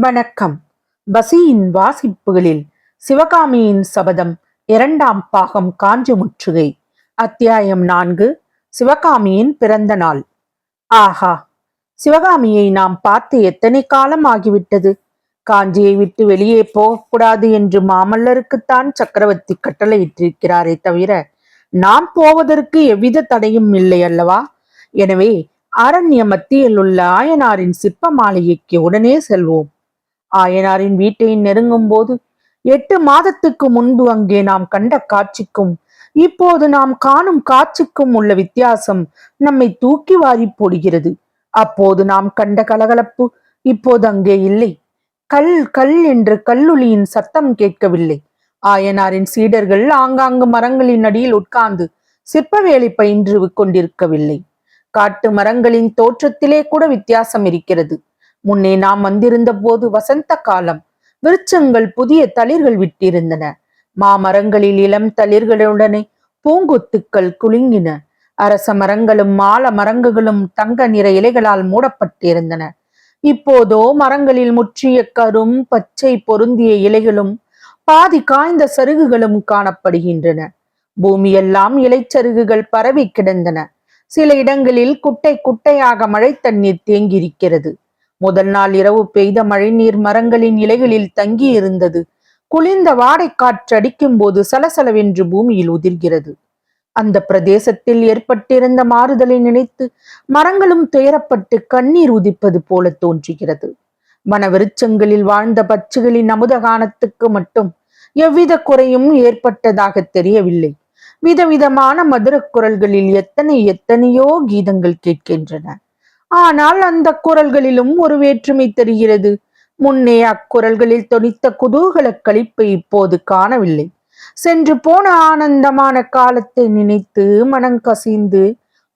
வணக்கம். பசியின் வாசிப்புகளில் சிவகாமியின் சபதம் இரண்டாம் பாகம் காஞ்சி முற்றுகை. அத்தியாயம் நான்கு சிவகாமியின் பிறந்த நாள். ஆஹா! சிவகாமியை நாம் பார்த்து எத்தனை காலம் ஆகிவிட்டது? காஞ்சியை விட்டு வெளியே போகக்கூடாது என்று மாமல்லருக்குத்தான் சக்கரவர்த்தி கட்டளையிட்டிருக்கிறாரே தவிர நாம் போவதற்கு எவ்வித தடையும் இல்லை அல்லவா? எனவே அரண்ய மத்தியில் உள்ள ஆயனாரின் சிற்ப மாளிகைக்கு உடனே செல்வோம். ஆயனாரின் வீட்டை நெருங்கும் போது எட்டு மாதத்துக்கு முன்பு அங்கே நாம் கண்ட காட்சிக்கும் இப்போது நாம் காணும் காட்சிக்கும் உள்ள வித்தியாசம் நம்மை தூக்கி வாரி போடுகிறது. அப்போது நாம் கண்ட கலகலப்பு இப்போது அங்கே இல்லை. கல் கல் என்று கல்லுளியின் சத்தம் கேட்கவில்லை. ஆயனாரின் சீடர்கள் ஆங்காங்கு மரங்களின் அடியில் உட்கார்ந்து சிற்ப வேலை பயின்று கொண்டிருக்கவில்லை. காட்டு மரங்களின் தோற்றத்திலே கூட வித்தியாசம் இருக்கிறது. முன்னே நாம் வந்திருந்த போது வசந்த காலம். விருட்சங்கள் புதிய தளிர்கள் விட்டிருந்தன. மாமரங்களில் இளம் தளிர்களுடனே பூங்கொத்துக்கள் குலுங்கின. அரச மரங்களும் மால மரங்குகளும் தங்க நிற இலைகளால் மூடப்பட்டிருந்தன. இப்போதோ மரங்களில் முற்றிய கரும் பச்சை பொருந்திய இலைகளும் பாதி காய்ந்த சருகுகளும் காணப்படுகின்றன. பூமியெல்லாம் இலைச்சருகுகள் பரவி கிடந்தன. சில இடங்களில் குட்டை குட்டையாக மழை தண்ணீர் தேங்கியிருக்கிறது. முதல் நாள் இரவு பெய்த மழைநீர் மரங்களின் இலைகளில் தங்கி இருந்தது குளிர்ந்த வாடை காற்று அடிக்கும் போது சலசலவென்று பூமியில் உதிர்கிறது. அந்த பிரதேசத்தில் ஏற்பட்டிருந்த மாறுதலை நினைத்து மரங்களும் துயரப்பட்டு கண்ணீர் உதிப்பது போல தோன்றுகிறது. வனவிருச்சங்களில் வாழ்ந்த பச்சுகளின் அமுதகானத்துக்கு மட்டும் எவ்வித குறையும் ஏற்பட்டதாக தெரியவில்லை. விதவிதமான மதுரக் குரல்களில் எத்தனை எத்தனையோ கீதங்கள் கேட்கின்றன. ஆனால் அந்த குரல்களிலும் ஒரு வேற்றுமை தெரிகிறது. முன்னே அக்குரல்களில் தொனித்த குதூகல களிப்பை இப்போது காணவில்லை. சென்று போன ஆனந்தமான காலத்தை நினைத்து மனங்கசிந்து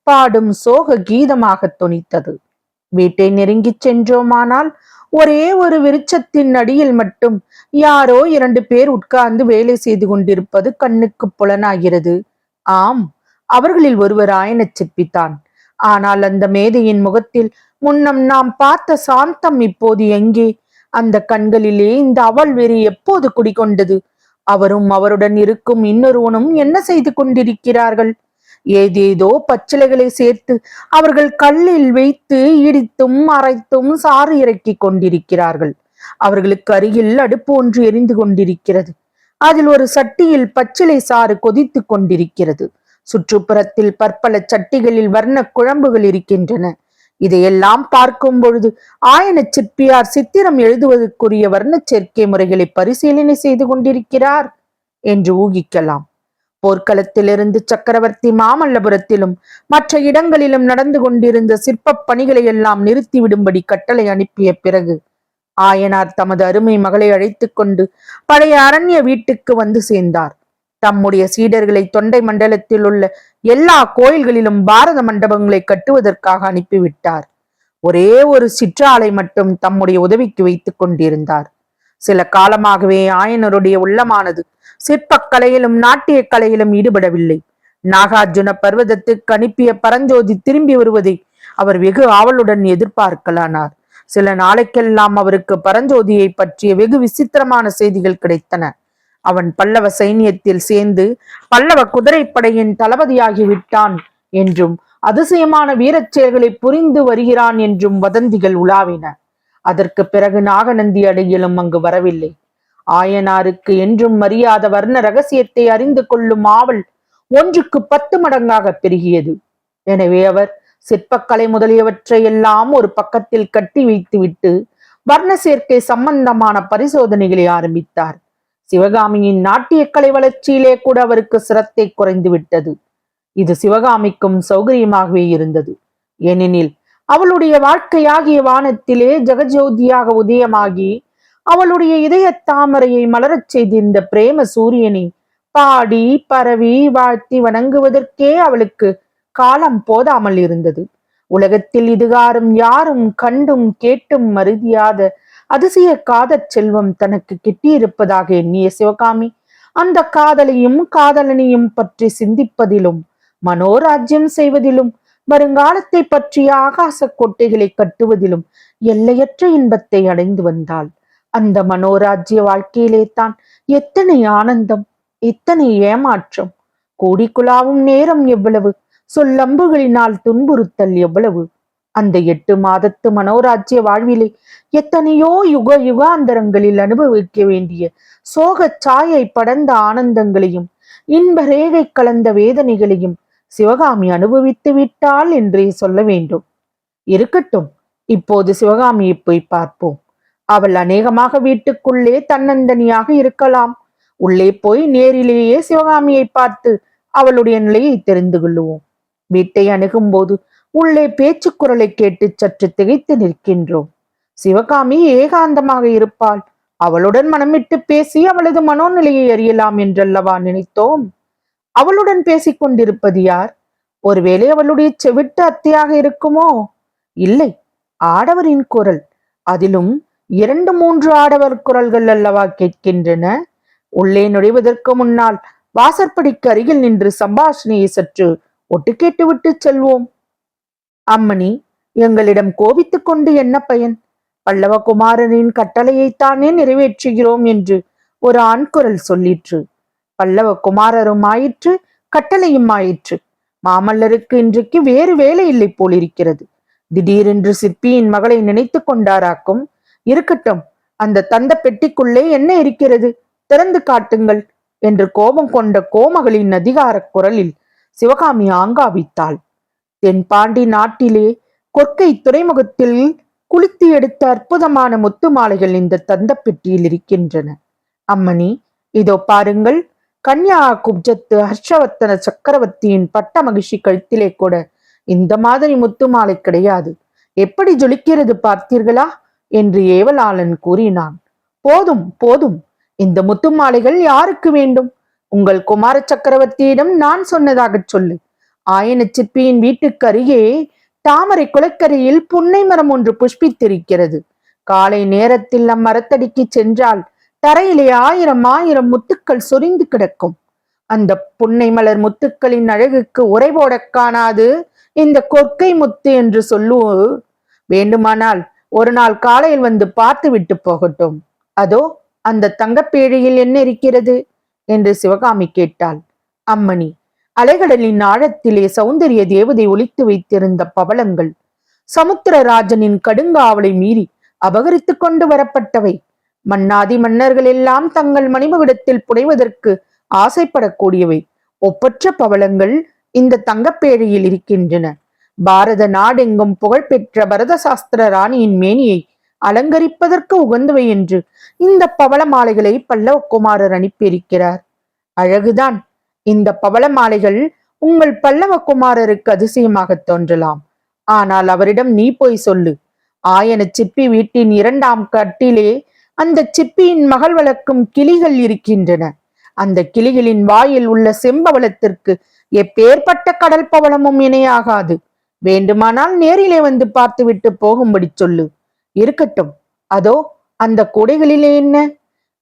பாடும் சோக கீதமாக தொனித்தது. வீட்டை நெருங்கிச் சென்றோமானால் ஒரே ஒரு விருட்சத்தின் அடியில் மட்டும் யாரோ இரண்டு பேர் உட்கார்ந்து வேலை செய்து கொண்டிருப்பது கண்ணுக்கு புலனாகிறது. ஆம் அவர்களில் ஒருவர் ஆயன சிற்பித்தான். ஆனால் அந்த மேதையின் முகத்தில் முன்னம் நாம் பார்த்த சாந்தம் இப்போது எங்கே? அந்த கண்களிலே இந்த அவள் வெறி எப்போது குடிகொண்டது? அவரும் அவருடன் இருக்கும் இன்னொருவனும் என்ன செய்து கொண்டிருக்கிறார்கள்? ஏதேதோ பச்சிலைகளை சேர்த்து அவர்கள் கல்லில் வைத்து இடித்தும் அரைத்தும் சாறு இறக்கி கொண்டிருக்கிறார்கள். அவர்களுக்கு அருகில் அடுப்பு ஒன்று எரிந்து கொண்டிருக்கிறது. அதில் ஒரு சட்டியில் பச்சிலை சாறு கொதித்து கொண்டிருக்கிறது. சுற்றுப்புறத்தில் பற்பல சட்டிகளில் வர்ண குழம்புகள் இருக்கின்றன. இதையெல்லாம் பார்க்கும் பொழுது ஆயன சிற்பியார் சித்திரம் எழுதுவதற்குரிய வர்ண சேர்க்கை முறைகளை பரிசீலனை செய்து கொண்டிருக்கிறார் என்று ஊகிக்கலாம். போர்க்களத்திலிருந்து சக்கரவர்த்தி மாமல்லபுரத்திலும் மற்ற இடங்களிலும் நடந்து கொண்டிருந்த சிற்பப் பணிகளை எல்லாம் நிறுத்திவிடும்படி கட்டளை அனுப்பிய பிறகு ஆயனார் தமது அருமை மகளை அழைத்துக் கொண்டு பழைய அரண்ய வீட்டுக்கு வந்து சேர்ந்தார். தம்முடைய சீடர்களை தொண்டை மண்டலத்தில் உள்ள எல்லா கோயில்களிலும் பாரத மண்டபங்களை கட்டுவதற்காக அனுப்பிவிட்டார். ஒரே ஒரு சிற்றாலை மட்டும் தம்முடைய உதவிக்கு வைத்துக் கொண்டிருந்தார். சில காலமாகவே ஆயனருடைய உள்ளமானது சிற்பக்கலையிலும் நாட்டிய கலையிலும் ஈடுபடவில்லை. நாகார்ஜுன பர்வதத்துக்கு அனுப்பிய பரஞ்சோதி திரும்பி வருவதை அவர் வெகு ஆவலுடன் எதிர்பார்க்கலானார். சில நாளைக்கெல்லாம் அவருக்கு பரஞ்சோதியை பற்றிய வெகு விசித்திரமான செய்திகள் கிடைத்தன. அவன் பல்லவ சைனியத்தில் சேர்ந்து பல்லவ குதிரைப்படையின் தளபதியாகி விட்டான் என்றும் அதிசயமான வீரச் செயல்களை புரிந்து வருகிறான் என்றும் வதந்திகள் உலாவின. அதற்கு பிறகு நாகநந்தி அடையிலும் அங்கு வரவில்லை. ஆயனாருக்கு என்றும் மரியாத வர்ண ரகசியத்தை அறிந்து கொள்ளும் ஆவல் ஒன்றுக்கு பத்து மடங்காக பெருகியது. எனவே அவர் சிற்பக்கலை முதலியவற்றை எல்லாம் ஒரு பக்கத்தில் கட்டி வைத்துவிட்டு வர்ண சேர்க்கை சம்பந்தமான பரிசோதனைகளை ஆரம்பித்தார். சிவகாமியின் நாட்டியக்கலை வளர்ச்சியிலே கூட அவருக்கு சிரத்தை குறைந்து விட்டது இது சிவகாமிக்கும் சௌகரியமாகவே இருந்தது. ஏனெனில் அவளுடைய வாழ்க்கையாகிய வானத்திலே ஜெகஜோதியாக உதயமாகி அவளுடைய இதய தாமரையை மலரச் செய்திருந்த பிரேம சூரியனை பாடி பரவி வாழ்த்தி வணங்குவதற்கே அவளுக்கு காலம் போதாமல் இருந்தது. உலகத்தில் இதுகாரும் யாரும் கண்டும் கேட்டும் மருதியாத அதிசய காதற் செல்வம் தனக்கு கிட்டியிருப்பதாக எண்ணிய சிவகாமி அந்த காதலையும் காதலனையும் பற்றி சிந்திப்பதிலும் மனோராஜ்யம் செய்வதிலும் வருங்காலத்தை பற்றிய ஆகாச கோட்டைகளை கட்டுவதிலும் எல்லையற்ற இன்பத்தை அடைந்து வந்தாள். அந்த மனோராஜ்ய வாழ்க்கையிலே தான் எத்தனை ஆனந்தம் எத்தனை ஏமாற்றம். கோடிக்குழாவும் நேரம் எவ்வளவு சொல்லம்புகளினால் துன்புறுத்தல் எவ்வளவு. அந்த எட்டு மாதத்து மனோராஜ்ய வாழ்விலே எத்தனையோ யுக யுகாந்தரங்களில் அனுபவிக்க வேண்டிய சோகச் சாயை படர்ந்த ஆனந்தங்களையும் இன்ப ரேகை கலந்த வேதனைகளையும் சிவகாமி அனுபவித்து விட்டாள் என்றே சொல்ல வேண்டும். இருக்கட்டும் இப்போது சிவகாமியை போய் பார்ப்போம். அவள் அநேகமாக வீட்டுக்குள்ளே தன்னந்தனியாக இருக்கலாம். உள்ளே போய் நேரிலேயே சிவகாமியை பார்த்து அவளுடைய நிலையை தெரிந்து கொள்ளுவோம். வீட்டை அணுகும் போது உள்ளே பேச்சு குரலை கேட்டு சற்று திகைத்து நிற்கின்றோம். சிவகாமி ஏகாந்தமாக இருப்பாள். அவளுடன் மனமிட்டு பேசி அவளது மனோநிலையை அறியலாம் என்றல்லவா நினைத்தோம். அவளுடன் பேசிக் கொண்டிருப்பது யார்? ஒருவேளை அவளுடைய செவிட்டு அத்தையாக இருக்குமோ? இல்லை ஆடவரின் குரல். அதிலும் இரண்டு மூன்று ஆடவர் குரல்கள் அல்லவா கேட்கின்றன? உள்ளே நுழைவதற்கு முன்னால் வாசற்படிக்கு அருகில் நின்று சம்பாஷணையை சற்று ஒட்டு கேட்டுவிட்டு செல்வோம். அம்மணி எங்களிடம் கோபித்துக் கொண்டு என்ன பயன்? பல்லவகுமாரனின் கட்டளையைத்தானே நிறைவேற்றுகிறோம் என்று ஒரு ஆண் குரல் சொல்லிற்று. பல்லவ குமாரரும் ஆயிற்று கட்டளையும் ஆயிற்று. மாமல்லருக்கு இன்றைக்கு வேறு வேலை இல்லை போலிருக்கிறது. திடீரென்று சிற்பியின் மகளை நினைத்து கொண்டாராக்கும். இருக்கட்டும் அந்த தந்த பெட்டிக்குள்ளே என்ன இருக்கிறது? திறந்து காட்டுங்கள் என்று கோபம் கொண்ட கோமகளின் அதிகார குரலில் சிவகாமி ஆங்காவித்தாள். தென்பாண்டி நாட்டிலே கொற்கை துறைமுகத்தில் குளித்து எடுத்த அற்புதமான முத்து மாலைகள் இந்த தந்த பெட்டியில் இருக்கின்றன. அம்மணி இதோ பாருங்கள் கன்யா குப்ஜத்து ஹர்ஷவர்த்தன சக்கரவர்த்தியின் பட்ட மகிழ்ச்சி கழுத்திலே கூட இந்த மாதிரி முத்து மாலை கிடையாது. எப்படி ஜொலிக்கிறது பார்த்தீர்களா? என்று ஏவலாளன் கூறினான். போதும் போதும். இந்த முத்து மாலைகள் யாருக்கு வேண்டும்? உங்கள் குமார சக்கரவர்த்தியிடம் நான் சொன்னதாகச் சொல்லு. ஆயன சிற்பியின் வீட்டுக்கு அருகே தாமரை குளக்கரையில் புன்னை மரம் ஒன்று புஷ்பித்திருக்கிறது. காலை நேரத்தில் அம்மரத்தடிக்கு சென்றால் தரையிலே ஆயிரம் ஆயிரம் முத்துக்கள் சொரிந்து கிடக்கும். அந்த புன்னை மலர் முத்துக்களின் அழகுக்கு உரை போட காணாது இந்த கொற்கை முத்து என்று சொல்லுவோம் வேண்டுமானால் ஒரு நாள் காலையில் வந்து பார்த்து விட்டு போகட்டும். அதோ அந்த தங்கப்பேழையில் என்ன இருக்கிறது? என்று சிவகாமி கேட்டாள். அம்மணி அலைகடலின் ஆழத்திலே சௌந்தரிய தேவதை ஒழித்து வைத்திருந்த பவளங்கள் சமுத்திரராஜனின் கடுங்காவலை மீறி அபகரித்துக் கொண்டு வரப்பட்டவை. மன்னாதி மன்னர்கள் எல்லாம் தங்கள் மணிமகுடத்தில் புனைவதற்கு ஆசைப்படக்கூடியவை. ஒப்பற்ற பவளங்கள் இந்த தங்கப்பேழையில் இருக்கின்றன. பாரத நாடெங்கும் புகழ்பெற்ற பரத சாஸ்திர ராணியின் மேனியை அலங்கரிப்பதற்கு உகந்தவை என்று இந்த பவள மாலைகளை பல்லவகுமாரர் அனுப்பியிருக்கிறார். அழகுதான். இந்த பவள மாலைகள் உங்கள் பல்லவகுமாரருக்கு அதிசயமாக தோன்றலாம். ஆனால் அவரிடம் நீ போய் சொல்லு. ஆயன சிப்பி வீட்டின் இரண்டாம் கட்டிலே அந்த சிப்பியின் மகள் வளர்க்கும் கிளிகள் இருக்கின்றன. அந்த கிளிகளின் வாயில் உள்ள செம்பவளத்திற்கு எப்பேற்பட்ட கடல் பவளமும் இணையாகாது. வேண்டுமானால் நேரிலே வந்து பார்த்துவிட்டு போகும்படி சொல்லு. இருக்கட்டும். அதோ அந்த கூடைகளிலே என்ன?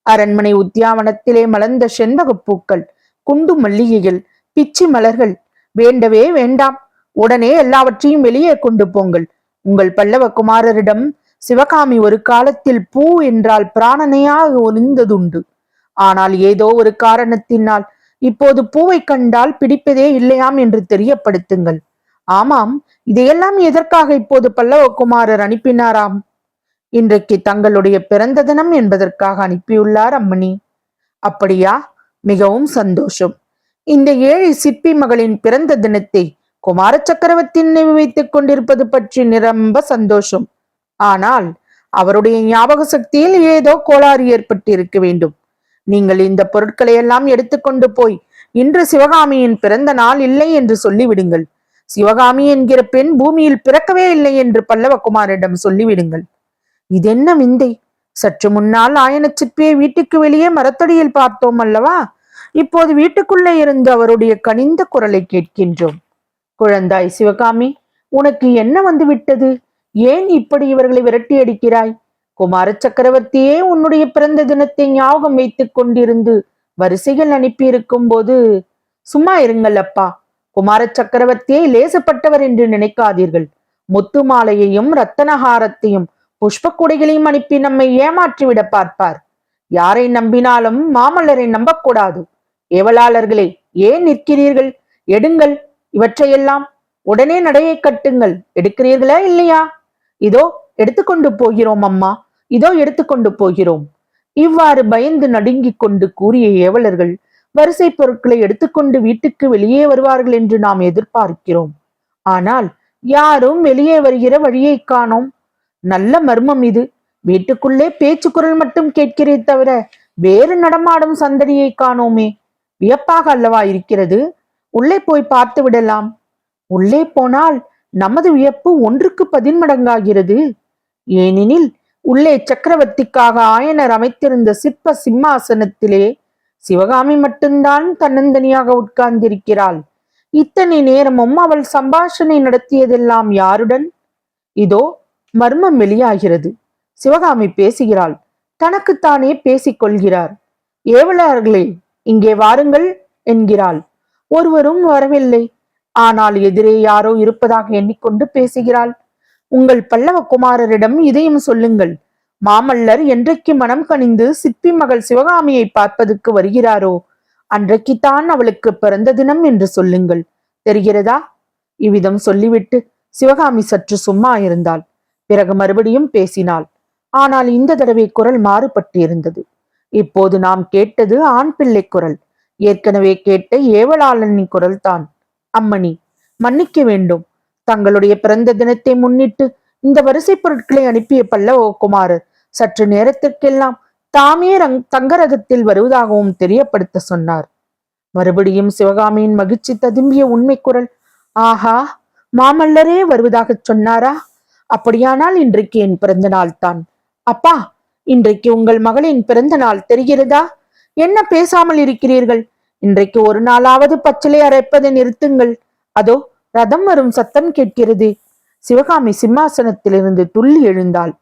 அரண்மனை உத்தியாவனத்திலே மலர்ந்த செண்பகப் பூக்கள். குண்டு மல்லிகைகள் பிச்சி மலர்கள். வேண்டவே வேண்டாம். உடனே எல்லாவற்றையும் வெளியே கொண்டு போங்கள். உங்கள் பல்லவ குமாரரிடம் சிவகாமி ஒரு காலத்தில் பூ என்றால் பிராணனையாக ஒளிந்ததுண்டு. ஆனால் ஏதோ ஒரு காரணத்தினால் இப்போது பூவை கண்டால் பிடிப்பதே இல்லையாம் என்று தெரியப்படுத்துங்கள். ஆமாம். இதையெல்லாம் எதற்காக இப்போது பல்லவ குமாரர் அனுப்பினாராம்? இன்றைக்கு தங்களுடைய பிறந்த தினம் என்பதற்காக அனுப்பியுள்ளார் அம்மணி. அப்படியா? மிகவும் சந்தோஷம். இந்த ஏழை சிற்பி மகளின் பிறந்த தினத்தை குமார சக்கரவர்த்தி நினைவு வைத்துக் கொண்டிருப்பது பற்றி நிரம்ப சந்தோஷம். ஆனால் அவருடைய ஞாபக சக்தியில் ஏதோ கோளாறு ஏற்பட்டிருக்க வேண்டும். நீங்கள் இந்த பொருட்களை எல்லாம் எடுத்துக்கொண்டு போய் இன்று சிவகாமியின் பிறந்த நாள் இல்லை என்று சொல்லிவிடுங்கள். சிவகாமி என்கிற பெண் பூமியில் பிறக்கவே இல்லை என்று பல்லவகுமாரிடம் சொல்லிவிடுங்கள். இதென்ன விந்தை? சற்று முன்னால் ஆயன சிற்பியை வீட்டுக்கு வெளியே மரத்தடியில் பார்த்தோம் அல்லவா? இப்போது வீட்டுக்குள்ளே இருந்து அவருடைய கனிந்த குரலை கேட்கின்றோம். குழந்தாய் சிவகாமி உனக்கு என்ன வந்து விட்டது ஏன் இப்படி இவர்களை விரட்டி அடிக்கிறாய்? குமார சக்கரவர்த்தியே உன்னுடைய பிறந்த தினத்தை ஞாபகம் வைத்துக் கொண்டிருந்து வரிசைகள் அனுப்பியிருக்கும் போது சும்மா இருங்கள் அப்பா. குமார சக்கரவர்த்தியை லேசப்பட்டவர் என்று நினைக்காதீர்கள். முத்து மாலையையும் ரத்தனஹாரத்தையும் புஷ்பக்கூடைகளையும் அனுப்பி நம்மை ஏமாற்றிவிட பார்ப்பார். யாரை நம்பினாலும் மாமல்லரை நம்பக்கூடாது. ஏவலாளர்களே ஏன் நிற்கிறீர்கள்? எடுங்கள் இவற்றையெல்லாம் உடனே நடையை கட்டுங்கள். எடுக்கிறீர்களா இல்லையா? இதோ எடுத்துக்கொண்டு போகிறோம் அம்மா. இதோ எடுத்துக்கொண்டு போகிறோம். இவ்வாறு பயந்து நடுங்கிக் கொண்டு கூறிய ஏவலர்கள் வரிசை பொருட்களை எடுத்துக்கொண்டு வீட்டுக்கு வெளியே வருவார்கள் என்று நாம் எதிர்பார்க்கிறோம். ஆனால் யாரும் வெளியே வருகிற வழியை காணோம். நல்ல மர்மம் இது. வீட்டுக்குள்ளே பேச்சு குரல் மட்டும் கேட்கிறே தவிர வேறு நடமாடும் சந்தடியை காணோமே. வியப்பாக அல்லவா இருக்கிறது? உள்ளே போய் பார்த்து விடலாம். உள்ளே போனால் நமது வியப்பு ஒன்றுக்கு பதின்மடங்காகிறது ஏனெனில் உள்ளே சக்கரவர்த்திக்காக ஆயனர் அமைத்திருந்த சிற்ப சிம்மாசனத்திலே சிவகாமி மட்டும்தான் தன்னந்தனியாக உட்கார்ந்திருக்கிறாள். இத்தனை நேரமும் அவள் சம்பாஷணை நடத்தியதெல்லாம் யாருடன்? இதோ மர்மம் வெளியாகிறது. சிவகாமி பேசுகிறாள். தனக்குத்தானே பேசிக் கொள்கிறார் ஏவலார்களே இங்கே வாருங்கள் என்கிறாள். ஒருவரும் வரவில்லை. ஆனால் எதிரே யாரோ இருப்பதாக எண்ணிக்கொண்டு பேசுகிறாள். உங்கள் பல்லவ குமாரரிடம் இதையும் சொல்லுங்கள். மாமல்லர் என்றைக்கு மனம் கனிந்து சிற்பி மகள் சிவகாமியை பார்ப்பதற்கு வருகிறாரோ அன்றைக்குத்தான் அவளுக்கு பிறந்த தினம் என்று சொல்லுங்கள். தெரிகிறதா? இவ்விதம் சொல்லிவிட்டு சிவகாமி சற்று சும்மா இருந்தாள். பிறகு மறுபடியும் பேசினாள். ஆனால் இந்த தடவை குரல் மாறுபட்டு இருந்தது இப்போது நாம் கேட்டது ஆண் பிள்ளை குரல். ஏற்கனவே கேட்ட ஏவலாளனின் குரல்தான் அம்மணி மன்னிக்க வேண்டும். தங்களுடைய பிறந்த தினத்தை முன்னிட்டு இந்த வரிசை பொருட்களை அனுப்பிய பல்லவ குமாரர் சற்று நேரத்திற்கெல்லாம் தாமே ரங் தங்கரகத்தில் வருவதாகவும் தெரியப்படுத்த சொன்னார். மறுபடியும் சிவகாமியின் மகிழ்ச்சி ததும்பிய உண்மை குரல் ஆஹா மாமல்லரே வருவதாகச் சொன்னாரா? அப்படியானால் இன்றைக்கு என் பிறந்த நாள் தான் அப்பா இன்றைக்கு உங்கள் மகளின் பிறந்த நாள் தெரிகிறதா? என்ன பேசாமல் இருக்கிறீர்கள்? இன்றைக்கு ஒரு நாளாவது பச்சிலை அரைப்பதை நிறுத்துங்கள். அதோ ரதம் வரும் சத்தம் கேட்கிறது. சிவகாமி சிம்மாசனத்திலிருந்து துள்ளி எழுந்தாள்.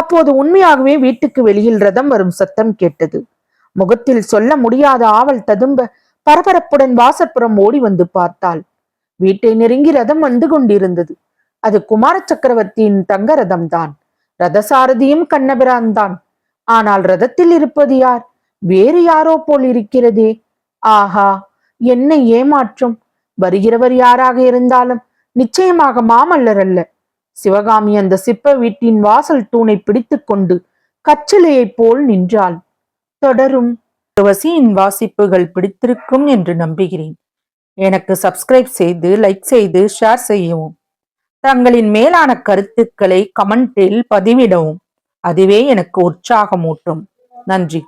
அப்போது உண்மையாகவே வீட்டுக்கு வெளியில் ரதம் வரும் சத்தம் கேட்டது. முகத்தில் சொல்ல முடியாத ஆவல் ததும்ப பரபரப்புடன் வாசற்புறம் ஓடி வந்து பார்த்தாள். வீட்டை நெருங்கி ரதம் வந்து கொண்டிருந்தது. அது குமார சக்கரவர்த்தியின் தங்க ரதம்தான். ரதசாரதியும் கண்ணபிரான் தான் ஆனால் ரதத்தில் இருப்பது யார்? வேறு யாரோ போல் இருக்கிறதே. ஆஹா என்ன ஏமாற்றும். வருகிறவர் யாராக இருந்தாலும் நிச்சயமாக மாமல்லர் அல்ல. சிவகாமி அந்த சிப்ப வீட்டின் வாசல் தூணை பிடித்துக்கொண்டு கச்சிலையைப் போல் நின்றாள். தொடரும். வசியின் வாசிப்புகள் பிடித்திருக்கும் என்று நம்புகிறேன். எனக்கு சப்ஸ்கிரைப் செய்து லைக் செய்து ஷேர் செய்யவும். தங்களின் மேலான கருத்துக்களை கமெண்டில் பதிவிடவும். அதுவே எனக்கு உற்சாகமூட்டும். நன்றி.